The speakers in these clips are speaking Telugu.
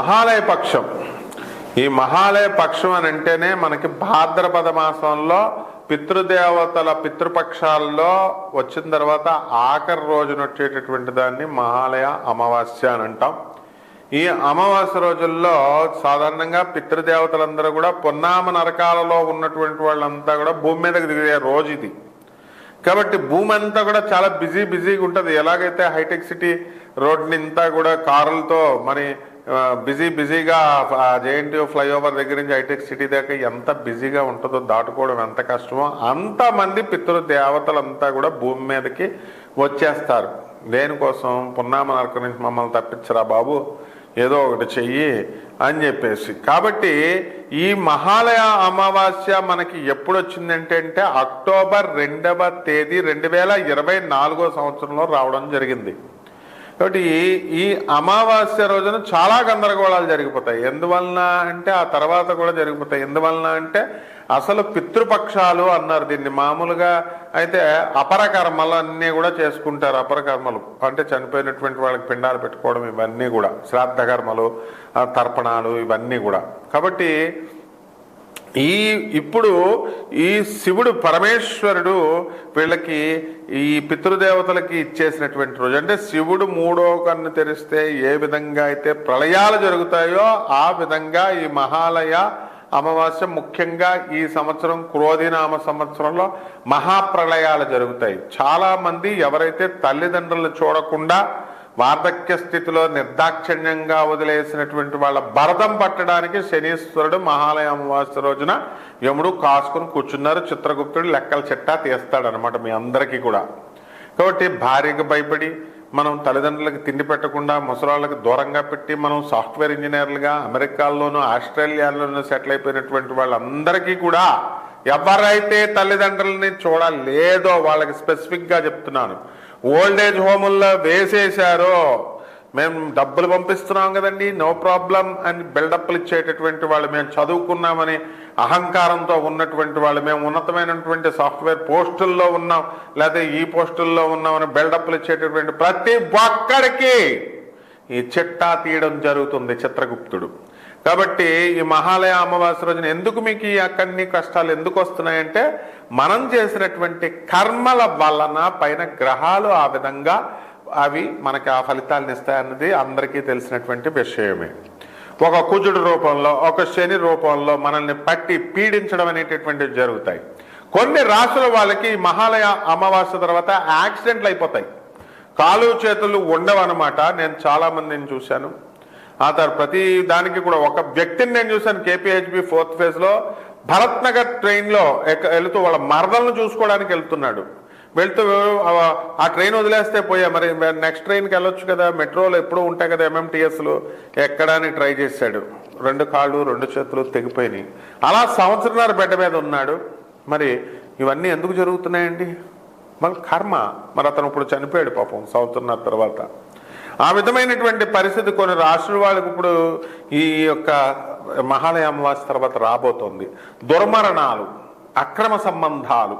మహాలయ పక్షం. ఈ మహాలయ పక్షం అని అంటేనే మనకి భాద్రపద మాసంలో పితృదేవతల పితృపక్షాల్లో వచ్చిన తర్వాత ఆఖరి రోజున వచ్చేటటువంటి దాన్ని మహాలయ అమావాస్య అని అంటాం. ఈ అమావాస్య రోజుల్లో సాధారణంగా పితృదేవతలందరూ కూడా పొన్నామ నరకాలలో ఉన్నటువంటి వాళ్ళంతా కూడా భూమి మీదకి దిగే రోజు ఇది. కాబట్టి భూమి అంతా కూడా చాలా బిజీ బిజీగా ఉంటుంది. ఎలాగైతే హైటెక్ సిటీ రోడ్ని అంతా కూడా కారులతో మరి బిజీ బిజీగా జేఎన్టీయూ ఫ్లైఓవర్ దగ్గర నుంచి హైటెక్ సిటీ దాకా ఎంత బిజీగా ఉంటుందో దాటుకోవడం ఎంత కష్టమో అంతమంది పితృ దేవతలంతా కూడా భూమి మీదకి వచ్చేస్తారు. దేనికోసం? పున్నామ నరకం నుంచి మమ్మల్ని తప్పించరా బాబు? ఏదో ఒకటి చెయ్యి అని చెప్పేసి. కాబట్టి ఈ మహాలయ అమావాస్య మనకి ఎప్పుడు వచ్చిందంటే అంటే అక్టోబర్ రెండవ తేదీ రెండు వేల ఇరవై నాలుగో సంవత్సరంలో రావడం జరిగింది. కాబట్టి ఈ- అమావాస్య రోజున చాలా గందరగోళాలు జరిగిపోతాయి. ఎందువలన అంటే ఆ తర్వాత కూడా జరిగిపోతాయి. ఎందువలన అంటే అసలు పితృపక్షాలు అన్నారు దీన్ని మామూలుగా. అయితే అపర కర్మలు అన్నీ కూడా చేసుకుంటారు అపర కర్మలు అంటే చనిపోయినటువంటి వాళ్ళకి పిండాలు పెట్టుకోవడం ఇవన్నీ కూడా. శ్రాద్ధ కర్మలు తర్పణాలు ఇవన్నీ కూడా. కాబట్టి ఈ ఇప్పుడు ఈ శివుడు పరమేశ్వరుడు వీళ్ళకి ఈ పితృదేవతలకి ఇచ్చేసినటువంటి రోజు. అంటే శివుడు మూడో కన్ను తెరిస్తే ఏ విధంగా అయితే ప్రళయాలు జరుగుతాయో ఆ విధంగా ఈ మహాలయ అమావాస్య ముఖ్యంగా ఈ సంవత్సరం క్రోధినామ సంవత్సరంలో మహాప్రళయాలు జరుగుతాయి. చాలామంది ఎవరైతే తల్లిదండ్రులు చూడకుండా వార్ధక్య స్థితిలో నిర్దాక్షిణ్యంగా వదిలేసినటువంటి వాళ్ళ భరతం పట్టడానికి శనీశ్వరుడు మహాలయ అమావాస్య రోజున యముడు కాసుకుని కూర్చున్నారు. చిత్రగుప్తుడు లెక్కల చిట్టా తీస్తాడనమాట మీ అందరికీ కూడా. కాబట్టి భార్యకు భయపడి మనం తల్లిదండ్రులకు తిండి పెట్టకుండా ముసలాళ్ళకి దూరంగా పెట్టి మనం సాఫ్ట్వేర్ ఇంజనీర్లుగా అమెరికాల్లోనూ ఆస్ట్రేలియాలోనూ సెటిల్ అయిపోయినటువంటి వాళ్ళందరికీ కూడా ఎవరైతే తల్లిదండ్రులని చూడలేదో వాళ్ళకి స్పెసిఫిక్గా చెప్తున్నాను. ఓల్డ్ ఏజ్ హోముల్లో వేసేశారో మేము డబ్బులు పంపిస్తున్నాం కదండి నో ప్రాబ్లం అని బిల్డప్లు ఇచ్చేటటువంటి వాళ్ళు మేము చదువుకున్నామని అహంకారంతో ఉన్నటువంటి వాళ్ళు మేము ఉన్నతమైనటువంటి సాఫ్ట్వేర్ పోస్టుల్లో ఉన్నాం లేదా ఈ పోస్టుల్లో ఉన్నామని బిల్డప్లు ఇచ్చేటటువంటి ప్రతి ఒక్కడికి ఈ చిట్టా తీయడం జరుగుతుంది చిత్రగుప్తుడు. కాబట్టి ఈ మహాలయ అమావాస్య రోజున ఎందుకు మీకు ఈ అక్కడిని కష్టాలు ఎందుకు వస్తున్నాయంటే మనం చేసినటువంటి కర్మల వలన పైన గ్రహాలు ఆ విధంగా అవి మనకి ఆ ఫలితాలను ఇస్తాయన్నది అందరికీ తెలిసినటువంటి విషయమే. ఒక కుజుడు రూపంలో ఒక శని రూపంలో మనల్ని పట్టి పీడించడం అనేటటువంటివి జరుగుతాయి. కొన్ని రాసుల వాళ్ళకి ఈ మహాలయ అమావాస్య తర్వాత యాక్సిడెంట్లు అయిపోతాయి. కాలు చేతులు ఉండవన్నమాట. నేను చాలా మందిని చూశాను. ఆ తర్వాత ప్రతి దానికి కూడా ఒక వ్యక్తిని నేను చూశాను కేపీహెచ్బి ఫోర్త్ ఫేజ్లో. భరత్ నగర్ ట్రైన్లో ఎక్క- వెళుతూ వాళ్ళ మరదలను చూసుకోవడానికి వెళ్తున్నాడు. వెళ్తూ ఆ- ఆ ట్రైన్ వదిలేస్తే పోయా. మరి నెక్స్ట్ ట్రైన్కి వెళ్ళొచ్చు కదా. మెట్రోలో ఎప్పుడూ ఉంటాయి కదా ఎంఎంటీఎస్లు ఎక్కడానికి ట్రై చేశాడు. రెండు కాళ్ళు రెండు చేతులు తెగిపోయినాయి. అలా సంవత్సరంన్నర బెడ్ మీద ఉన్నాడు. మరి ఇవన్నీ ఎందుకు జరుగుతున్నాయండి? మరి కర్మ. మరి అతను ఇప్పుడు చనిపోయాడు పాపం సంవత్సరంన్నర తర్వాత. ఆ విధమైనటువంటి పరిస్థితి కొన్ని రాష్ట్రాల వాళ్ళకి ఇప్పుడు ఈ యొక్క మహాలయ అమావాస్య తర్వాత రాబోతోంది. దుర్మరణాలు అక్రమ సంబంధాలు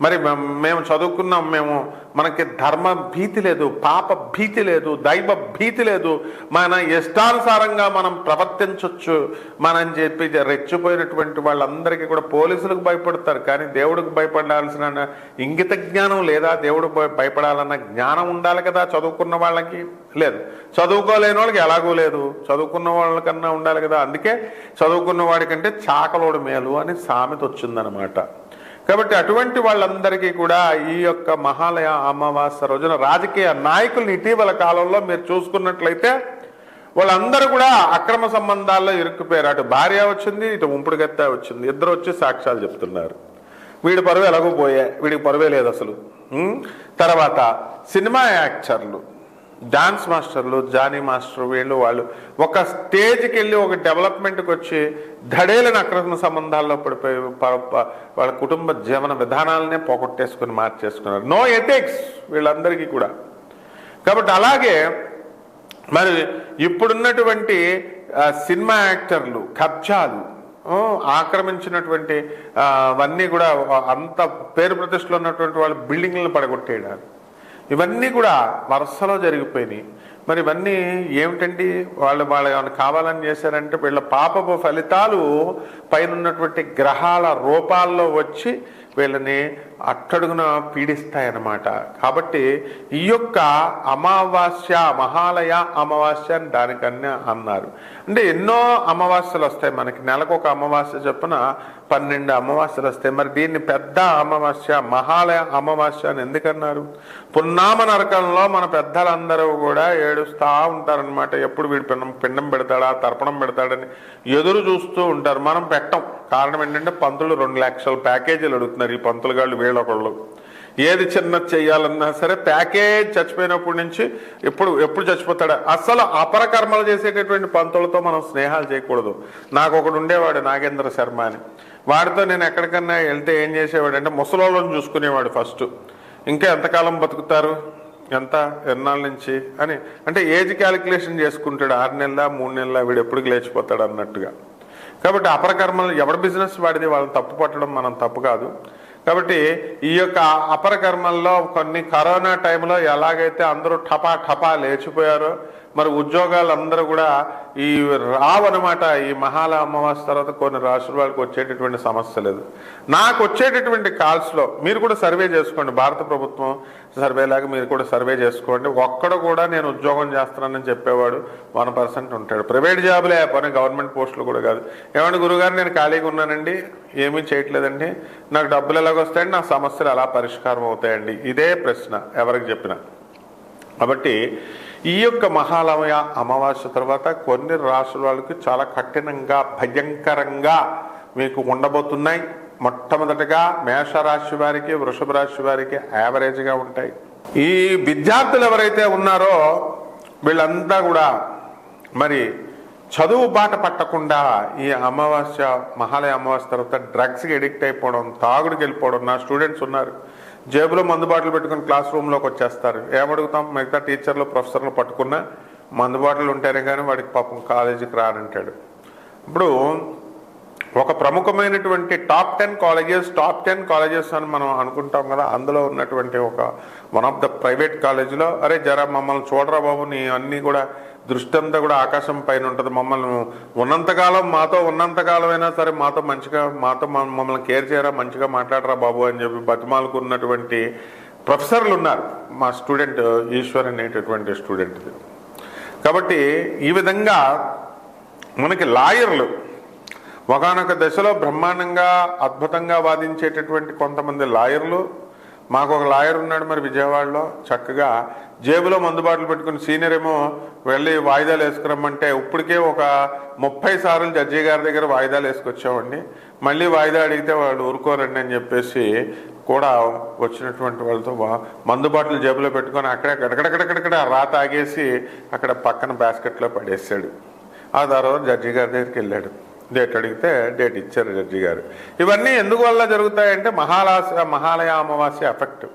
మరి మేము చదువుకున్నాం మేము మనకి ధర్మ భీతి లేదు పాప భీతి లేదు దైవ భీతి లేదు. మన ఇష్టానుసారంగా మనం ప్రవర్తించవచ్చు మనం చెప్పి రెచ్చిపోయినటువంటి వాళ్ళందరికీ కూడా పోలీసులకు భయపడతారు. కానీ దేవుడికి భయపడాల్సిన ఇంగిత జ్ఞానం లేదా దేవుడు భయపడాలన్న జ్ఞానం ఉండాలి కదా చదువుకున్న వాళ్ళకి? లేదు. చదువుకోలేని వాళ్ళకి ఎలాగూ లేదు. చదువుకున్న వాళ్ళకన్నా ఉండాలి కదా. అందుకే చదువుకున్న వాడికంటే చాకలోడు మేలు అని సామెత వచ్చిందనమాట. కాబట్టి అటువంటి వాళ్ళందరికీ కూడా ఈ యొక్క మహాలయ అమావాస్య రోజున రాజకీయ నాయకుల్ని ఇటీవల కాలంలో మీరు చూసుకున్నట్లయితే వాళ్ళందరూ కూడా అక్రమ సంబంధాల్లో ఇరుక్కుపోయారు. అటు భార్య వచ్చింది ఇటు ఉంపుడుగత్త వచ్చింది. ఇద్దరు వచ్చి సాక్ష్యాలు చెప్తున్నారు. వీడి పరువు ఎలాగో పోయా వీడికి పరువే లేదు అసలు. తర్వాత సినిమా యాక్టర్లు. డాన్స్ మాస్టర్లు జానీ మాస్టర్ వీళ్ళు వాళ్ళు ఒక స్టేజ్కి వెళ్ళి ఒక డెవలప్మెంట్కి వచ్చి ధడేలని అక్రమ సంబంధాల్లో పడిపోయి వాళ్ళ కుటుంబ జీవన విధానాలనే పోగొట్టేసుకుని మార్చేసుకున్నారు. నో ఎథిక్స్ వీళ్ళందరికీ కూడా. కాబట్టి అలాగే మరి ఇప్పుడున్నటువంటి సినిమా యాక్టర్లు కబ్జాలు ఆక్రమించినటువంటి అవన్నీ కూడా అంత పేరు ప్రతిష్టలు ఉన్నటువంటి వాళ్ళు బిల్డింగ్లను పడగొట్టేయడానికి ఇవన్నీ కూడా వరుసలో జరిగిపోయినాయి. మరి ఇవన్నీ ఏమిటండి? వాళ్ళు వాళ్ళు ఏమైనా కావాలని చేశారంటే వీళ్ళ పాపపు ఫలితాలు పైన ఉన్నటువంటి గ్రహాల రూపాల్లో వచ్చి వీళ్ళని అట్టడుగున పీడిస్తాయన్నమాట. కాబట్టి ఈ యొక్క అమావాస్య మహాలయ అమావాస్య అని దానికన్నా అన్నారు. అంటే ఎన్నో అమావాస్యలు వస్తాయి మనకి. నెలకు ఒక అమావాస్య చొప్పున పన్నెండు అమావాస్యలు వస్తాయి. మరి దీన్ని పెద్ద అమావాస్య మహాలయ అమావాస్య అని ఎందుకన్నారు? పున్నామ నరకంలో మన పెద్దలందరూ కూడా ఏడుస్తూ ఉంటారనమాట ఎప్పుడు వీడు పిండం పిండం పెడతాడా తర్పణం పెడతాడని ఎదురు చూస్తూ ఉంటారు. మనం పెట్టం. కారణం ఏంటంటే పంతులు రెండు లక్షల ప్యాకేజీలు అడుగుతున్నారు. ఈ పంతులు గాళ్ళు వీళ్ళొకళ్ళు. ఏది చిన్నది చేయాలన్నా సరే ప్యాకేజ్ చచ్చిపోయినప్పటి నుంచి ఎప్పుడు ఎప్పుడు చచ్చిపోతాడా? అసలు అపరకర్మలు చేసేటటువంటి పంతులతో మనం స్నేహాలు చేయకూడదు. నాకు ఒకడు ఉండేవాడు నాగేంద్ర శర్మ అని. వాడితో నేను ఎక్కడికన్నా వెళ్తే ఏం చేసేవాడు అంటే ముసలోళ్ళని చూసుకునేవాడు ఫస్ట్. ఇంకా ఎంతకాలం బతుకుతారు? ఎంత? ఎన్నాళ్ళ నుంచి? అని. అంటే ఏజ్ క్యాలిక్యులేషన్ చేసుకుంటాడు. ఆరు నెలల మూడు నెలల వీడు ఎప్పుడు లేచిపోతాడు అన్నట్టుగా. కాబట్టి అపరకర్మలు ఎవరి బిజినెస్ వాడిది? వాళ్ళని తప్పు పట్టడం మనం తప్పు కాదు. కాబట్టి ఈ యొక్క అపర కర్మల్లో కొన్ని కరోనా టైంలో ఎలాగైతే అందరూ ఠపా ఠపా లేచిపోయారో మరి ఉద్యోగాలు అందరూ కూడా ఈ రావనమాట ఈ మహాల అమావాస్య తర్వాత కొన్ని రాష్ట్రాల వాళ్ళకి వచ్చేటటువంటి సమస్య లేదు. నాకు వచ్చేటటువంటి కాల్స్లో మీరు కూడా సర్వే చేసుకోండి భారత ప్రభుత్వం సర్వేలాగా మీరు కూడా సర్వే చేసుకోండి. ఒక్కడ కూడా నేను ఉద్యోగం చేస్తున్నానని చెప్పేవాడు వన్ పర్సెంట్ ఉంటాడు. ప్రైవేట్ జాబులే పని గవర్నమెంట్ పోస్టులు కూడా కాదు. ఏమంటే గురుగారు నేను ఖాళీగా ఉన్నానండి ఏమీ చేయట్లేదండి. నాకు డబ్బులు ఎలాగొస్తాయండి నా సమస్యలు ఎలా పరిష్కారం అవుతాయండి? ఇదే ప్రశ్న ఎవరికి చెప్పినా. కాబట్టి ఈ యొక్క మహాలయ అమావాస్య తర్వాత కొన్ని రాసుల వాళ్ళకి చాలా కఠినంగా భయంకరంగా మీకు ఉండబోతున్నాయి. మొట్టమొదటగా మేషరాశి వారికి వృషభ రాశి వారికి యావరేజ్గా ఉంటాయి. ఈ విద్యార్థులు ఎవరైతే ఉన్నారో వీళ్ళంతా కూడా మరి చదువు బాట పట్టకుండా ఈ అమావాస్య మహాలయ అమావాస్య తర్వాత డ్రగ్స్కి ఎడిక్ట్ అయిపోవడం తాగుడికి వెళ్ళిపోవడం నా స్టూడెంట్స్ ఉన్నారు. జేబులో మందుబాటలు పెట్టుకుని క్లాస్ రూమ్లోకి వచ్చేస్తారు. ఏమడుగుతాం? మిగతా టీచర్లు ప్రొఫెసర్లు పట్టుకున్న మందుబాటలు ఉంటేనే కానీ వాడికి పాపం కాలేజీకి రానంటాడు. ఇప్పుడు ఒక ప్రముఖమైనటువంటి top ten colleges top ten colleges అని మనం అనుకుంటాం కదా అందులో ఉన్నటువంటి ఒక వన్ ఆఫ్ ద ప్రైవేట్ కాలేజీలో అరే జరా మమ్మల్ని చూడరా బాబు నీ అన్నీ కూడా దృష్టి అంతా కూడా ఆకాశం పైన ఉంటుంది. మమ్మల్ని ఉన్నంతకాలం మాతో ఉన్నంతకాలం అయినా సరే మాతో మంచిగా మాతో మమ్మల్ని కేర్ చేయరా మంచిగా మాట్లాడరా బాబు అని చెప్పి బతిమాలకున్నటువంటి ప్రొఫెసర్లు ఉన్నారు మా స్టూడెంట్ ఈశ్వర్ అనేటటువంటి స్టూడెంట్. కాబట్టి ఈ విధంగా మనకి లాయర్లు ఒకనొక దశలో బ్రహ్మాండంగా అద్భుతంగా వాదించేటటువంటి కొంతమంది లాయర్లు మాకు ఒక లాయర్ ఉన్నాడు మరి విజయవాడలో. చక్కగా జేబులో మందుబాట్లు పెట్టుకుని సీనియర్ ఏమో వెళ్ళి వాయిదాలు వేసుకురమ్మంటే ఇప్పటికే ఒక ముప్పై సార్లు జడ్జి గారి దగ్గర వాయిదాలు వేసుకొచ్చామండి మళ్ళీ వాయిదా అడిగితే వాళ్ళు ఊరుకోరండి అని చెప్పేసి కూడా వచ్చినటువంటి వాళ్ళతో వా- మందు జేబులో పెట్టుకొని అక్కడే కడకడకడకడ రాత ఆగేసి అక్కడ పక్కన బాస్కెట్లో పడేసాడు. ఆ తర్వాత జడ్జి గారి దగ్గరికి వెళ్ళాడు. డేట్ అడిగితే డేట్ ఇచ్చారు జడ్జి గారు. ఇవన్నీ ఎందుకు వల్ల జరుగుతాయంటే మహాలాస మహాలయ అమావాస్య ఎఫెక్ట్.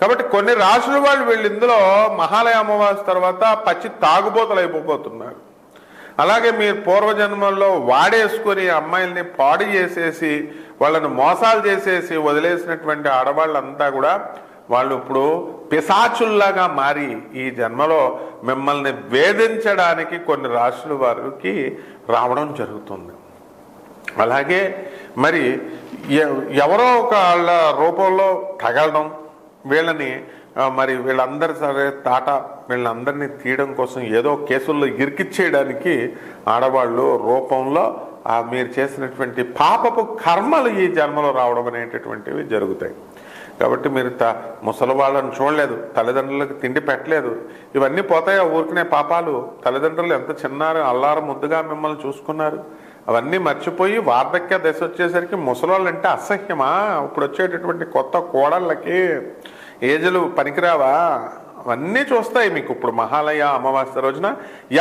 కాబట్టి కొన్ని రాసుల వాళ్ళు వీళ్ళు ఇందులో మహాలయ అమావాస్య తర్వాత పచ్చి తాగుబోతలు అయిపోతున్నారు అలాగే మీరు పూర్వజన్మల్లో వాడేసుకొని అమ్మాయిల్ని పాడు చేసేసి వాళ్ళని మోసాలు చేసేసి వదిలేసినటువంటి ఆడవాళ్ళంతా కూడా వాళ్ళు ఇప్పుడు పిశాచుల్లాగా మారి ఈ జన్మలో మిమ్మల్ని వేధించడానికి కొన్ని రాశుల వారికి రావడం జరుగుతుంది. అలాగే మరి ఎవరో ఒక వాళ్ళ రూపంలో తగలడం వీళ్ళని మరి వీళ్ళందరి సరే తాట వీళ్ళందరినీ తీయడం కోసం ఏదో కేసుల్లో ఇరికిచ్చేయడానికి ఆడవాళ్ళు రూపంలో మీరు చేసినటువంటి పాపపు కర్మలు ఈ జన్మలో రావడం అనేటటువంటివి జరుగుతాయి. కాబట్టి మీరు త ముసలి వాళ్ళని చూడలేదు తల్లిదండ్రులకు తిండి పెట్టలేదు ఇవన్నీ పోతాయి ఊరికనే పాపాలు? తల్లిదండ్రులు ఎంత చిన్నారు అల్లారం ముద్దుగా మిమ్మల్ని చూసుకున్నారు. అవన్నీ మర్చిపోయి వార్ధక్య దశ వచ్చేసరికి ముసలోళ్ళు అంటే అసహ్యమా? ఇప్పుడు వచ్చేటటువంటి కొత్త కోడళ్ళకి ఏజలు పనికిరావా? అవన్నీ చూస్తాయి మీకు. ఇప్పుడు మహాలయ అమావాస్య రోజున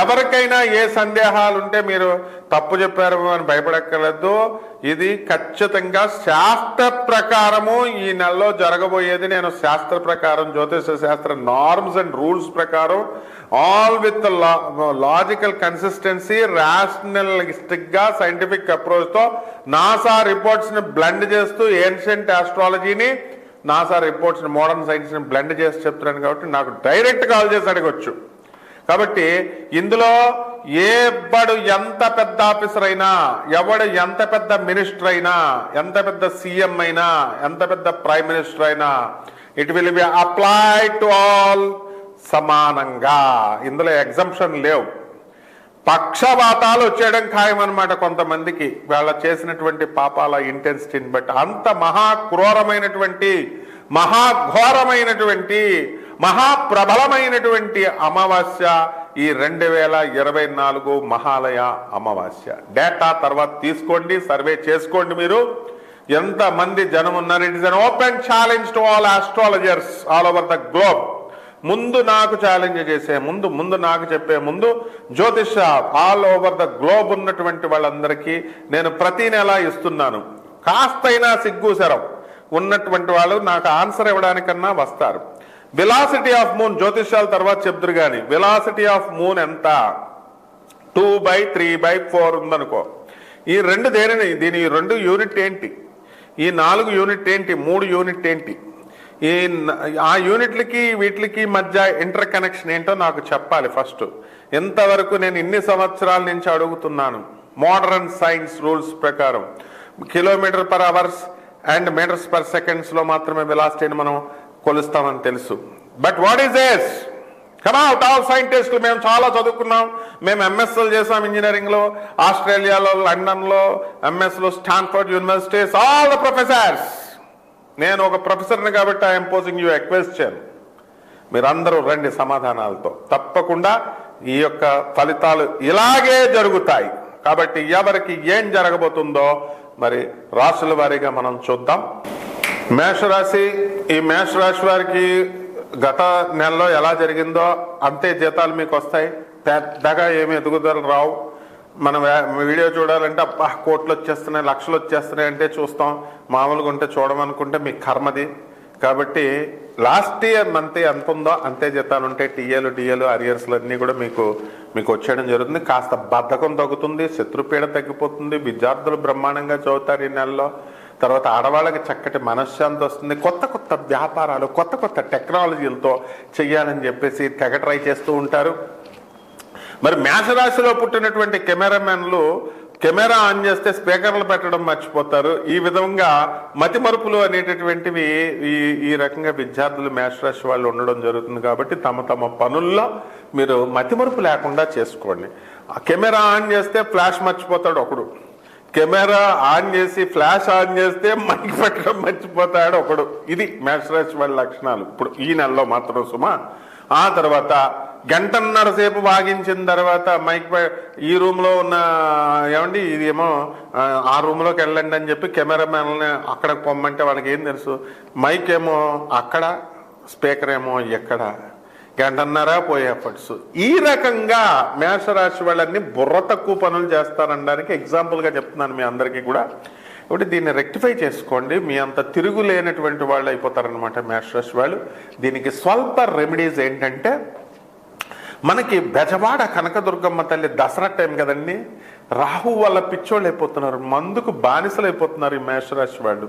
ఎవరికైనా ఏ సందేహాలు ఉంటే మీరు తప్పు చెప్పారు అని భయపడక్కర్లేదు. ఇది ఖచ్చితంగా శాస్త్ర ప్రకారము ఈ నెలలో జరగబోయేది. నేను శాస్త్ర ప్రకారం జ్యోతిష శాస్త్ర నార్మ్స్ అండ్ రూల్స్ ప్రకారం ఆల్ విత్ లాజికల్ కన్సిస్టెన్సీ రాషనలిస్టిక్గా సైంటిఫిక్ అప్రోచ్తో నాసా రిపోర్ట్స్ని బ్లెండ్ చేస్తూ ancient ఆస్ట్రాలజీని NASA reports modern science blend చేసి చెప్తున్నాను కాబట్టి నాకు డైరెక్ట్ కాల్ చేసి అడగొచ్చు. కాబట్టి ఇందులో ఎవడు ఎంత పెద్ద ఆఫీసర్ అయినా ఎవడు ఎంత పెద్ద మినిస్టర్ అయినా ఎంత పెద్ద సీఎం అయినా ఎంత పెద్ద ప్రైమ్ మినిస్టర్ అయినా it will be apply to all సమానంగా. ఇందులో ఎగ్జంప్షన్ లేవు. పక్షవాతాలు వచ్చేయడం ఖాయం అనమాట కొంతమందికి. వాళ్ళ చేసినటువంటి పాపాల ఇంటెన్సిటీని బట్టి. అంత మహాక్రూరమైనటువంటి మహాఘోరమైనటువంటి మహాప్రబలమైనటువంటి అమావాస్య ఈ రెండు వేల ఇరవై నాలుగు మహాలయ అమావాస్య. డేటా తర్వాత తీసుకోండి సర్వే చేసుకోండి మీరు. ఎంతమంది జనం ఉన్నారు it is an open challenge to all astrologers all over the globe. ముందు నాకు ఛాలెంజ్ చేసే ముందు ముందు నాకు చెప్పే ముందు జ్యోతిష ఆల్ ఓవర్ ద గ్లోబ్ ఉన్నటువంటి వాళ్ళందరికీ నేను ప్రతి నెల ఇస్తున్నాను. కాస్తైనా సిగ్గుసరం ఉన్నటువంటి వాళ్ళు నాకు ఆన్సర్ ఇవ్వడానికన్నా వస్తారు. విలాసిటీ ఆఫ్ మూన్ జ్యోతిష్యాల తర్వాత చెప్తురు కానీ విలాసిటీ ఆఫ్ మూన్ ఎంత? Two by three by four ఉందనుకో. ఈ రెండు దేనిని దీని రెండు యూనిట్ ఏంటి? ఈ నాలుగు యూనిట్ ఏంటి? మూడు యూనిట్ ఏంటి? ఈ ఆ యూనిట్లకి వీటికి మధ్య ఇంటర్ కనెక్షన్ ఏంటో నాకు చెప్పాలి ఫస్ట్ ఇంతవరకు నేను ఇన్ని సంవత్సరాల నుంచి అడుగుతున్నాను? మోడర్న్ సైన్స్ రూల్స్ ప్రకారం. Kilometer per hours and meters per సెకండ్స్లో మాత్రమే వెలాసిటీని మనం కొలుస్తామని తెలుసు. But what is as come out all సైంటిస్టులు మేము చాలా చదువుకున్నాం. మేము ఎంఎస్ఎల్ చేసాం ఇంజనీరింగ్లో ఆస్ట్రేలియాలో లండన్లో ఎంఎస్లో Stanford universities all the professors నేను ఒక ప్రొఫెసర్ని కాబట్టి ఐఎమ్ పోజింగ్ యూ ఎక్వెస్షన్ మీరందరూ రండి సమాధానాలతో. తప్పకుండా ఈ యొక్క ఫలితాలు ఇలాగే జరుగుతాయి. కాబట్టి ఎవరికి ఏం జరగబోతుందో మరి రాశుల వారీగా మనం చూద్దాం. మేషరాశి ఈ మేషరాశి వారికి గత నెలలో ఎలా జరిగిందో అంతే జీతాలు మీకు వస్తాయి. పెద్దగా ఏమి ఎదుగుదల రావు. మనం వీడియో చూడాలంటే అబ్బా కోట్లు వచ్చేస్తున్నాయి లక్షలు వచ్చేస్తున్నాయి అంటే చూస్తాం. మామూలుగా ఉంటే చూడమనుకుంటే మీ కర్మది. కాబట్టి లాస్ట్ ఇయర్ మంత్ ఎంత ఉందో అంతే జీతాలు ఉంటాయి. టీఏలు డిఏలు అరియర్స్లు అన్నీ కూడా మీకు మీకు వచ్చేయడం జరుగుతుంది. కాస్త బద్ధకం తగ్గుతుంది శత్రుపీడ తగ్గిపోతుంది విద్యార్థులు బ్రహ్మాండంగా చదువుతారు ఈ నెలలో. తర్వాత ఆడవాళ్ళకి చక్కటి మనశ్శాంతి వస్తుంది. కొత్త కొత్త వ్యాపారాలు కొత్త కొత్త టెక్నాలజీలతో చెయ్యాలని చెప్పేసి తెగ ట్రై చేస్తూ ఉంటారు. మరి మేషరాశిలో పుట్టినటువంటి కెమెరామెన్లు కెమెరా ఆన్ చేస్తే స్పీకర్లు పెట్టడం మర్చిపోతారు. ఈ విధంగా మతి మరుపులు అనేటటువంటివి ఈ ఈ రకంగా విద్యార్థులు మేషరాశి వాళ్ళు ఉండడం జరుగుతుంది కాబట్టి తమ తమ పనుల్లో మీరు మతి మరుపు లేకుండా చేసుకోండి. ఆ కెమెరా ఆన్ చేస్తే ఫ్లాష్ మర్చిపోతాడు ఒకడు. కెమెరా ఆన్ చేసి ఫ్లాష్ ఆన్ చేస్తే మైక్ పెట్టడం మర్చిపోతాడు ఒకడు. ఇది మేషరాశి వాళ్ళ లక్షణాలు. ఇప్పుడు ఈ నెలలో మాత్రం సుమా. ఆ తర్వాత గంటన్నర సేపు వాగించిన తర్వాత మైక్ ఈ రూమ్లో ఉన్న ఏమండి ఇది ఏమో ఆ, రూమ్లోకి రూమ్లోకి వెళ్ళండి అని చెప్పి కెమెరామెన్ని అక్కడ పొమ్మంటే వాళ్ళకి ఏం తెలుసు? మైక్ ఏమో అక్కడ స్పీకర్ ఏమో ఎక్కడ. గంటన్నర పోయే ఎఫర్ట్స్. ఈ రకంగా మేషరాశి వాళ్ళని బుర్ర తక్కువ పనులు చేస్తారనడానికి ఎగ్జాంపుల్గా చెప్తున్నాను మీ అందరికీ కూడా. కాబట్టి దీన్ని రెక్టిఫై చేసుకోండి. మీ అంత తిరుగులేనటువంటి వాళ్ళు అయిపోతారనమాట మేషరాశి వాళ్ళు. దీనికి స్వల్ప రెమెడీస్ ఏంటంటే మనకి బెజవాడ కనకదుర్గమ్మ తల్లి దసరా టైం కదండి? రాహు వల్ల పిచ్చోళ్ళు అయిపోతున్నారు మందుకు బానిసలు అయిపోతున్నారు ఈ మేషరాశి వాళ్ళు.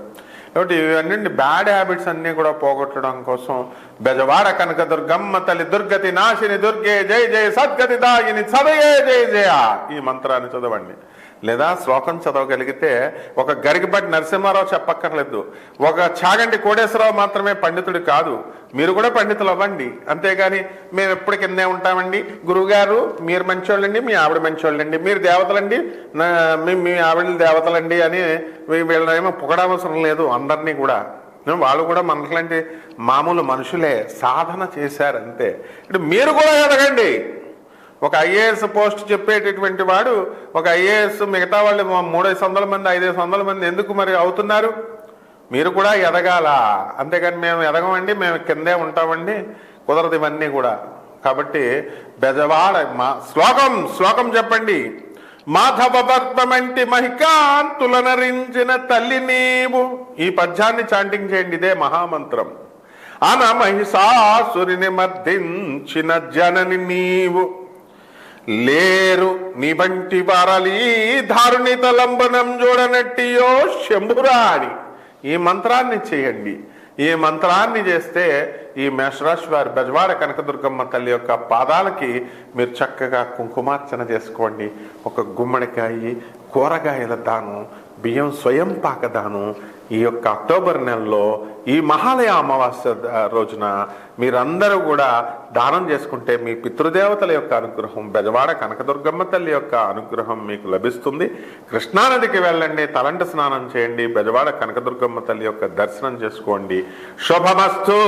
కాబట్టి ఇవన్నీ బ్యాడ్ హ్యాబిట్స్ అన్నీ కూడా పోగొట్టడం కోసం బెజవాడ కనక దుర్గమ్మ తల్లి దుర్గతి నాశిని దుర్గే జై జయ సద్గతి దాగిని చదయే జయ జయ ఈ మంత్రాన్ని చదవండి. లేదా శ్లోకం చదవగలిగితే ఒక గరికపాటి నరసింహారావు చెప్పక్కర్లేదు. ఒక చాగంటి కోడేశ్వరరావు మాత్రమే పండితుడు కాదు. మీరు కూడా పండితులు అవ్వండి. అంతేగాని మేము ఎప్పుడు కిందే ఉంటామండి? గురువుగారు మీరు మంచోళ్ళండి మీ ఆవిడ మంచోళ్ళండి మీరు దేవతలండి మీ- మీ ఆవిడ దేవతలండి అని వీళ్ళేమో వీళ్ళనేమో పొగడవసరం లేదు అందరినీ కూడా. వాళ్ళు కూడా మనలాంటి మామూలు మనుషులే సాధన చేశారంతే. ఇప్పుడు మీరు కూడా ఎదగండి. ఒక ఐఏఎస్ పోస్ట్ చెప్పేటటువంటి వాడు ఒక ఐఏఎస్ మిగతా వాళ్ళు మూడైదు వందల మంది ఐదేసి వందల మంది ఎందుకు మరి అవుతున్నారు? మీరు కూడా ఎదగాల. అంతేకాని మేము ఎదగమండి మేము కిందే ఉంటామండి కుదరదు ఇవన్నీ కూడా. కాబట్టి బెజవాడ మా శ్లోకం శ్లోకం చెప్పండి. మాధవవర్తమంటి మహికాంతులనరించిన తల్లి నీవు. ఈ పద్యాన్ని చాంటింగ్ చేయండి ఇదే మహామంత్రం. అన మహిషాసురిని మర్దించిన జనని నీవు. లేరు నీ బంటి వారలి దారుని తలంబనం చూడనట్టియో అని ఈ మంత్రాన్ని చేయండి. ఈ మంత్రాన్ని చేస్తే ఈ మేషరాశి వారి బెజవాడ కనకదుర్గమ్మ తల్లి యొక్క పాదాలకి మీరు చక్కగా కుంకుమార్చన చేసుకోండి. ఒక గుమ్మడికాయ కూరగాయల దానం బియ్యం స్వయం పాకదానం. ఈ యొక్క అక్టోబర్ నెలలో ఈ మహాలయ అమావాస్య రోజున మీరందరూ కూడా దానం చేసుకుంటే మీ పితృదేవతల యొక్క అనుగ్రహం బెజవాడ కనకదుర్గమ్మ తల్లి యొక్క అనుగ్రహం మీకు లభిస్తుంది. కృష్ణానదికి వెళ్ళండి తలంట స్నానం చేయండి బెజవాడ కనకదుర్గమ్మ తల్లి యొక్క దర్శనం చేసుకోండి. శుభమస్తు!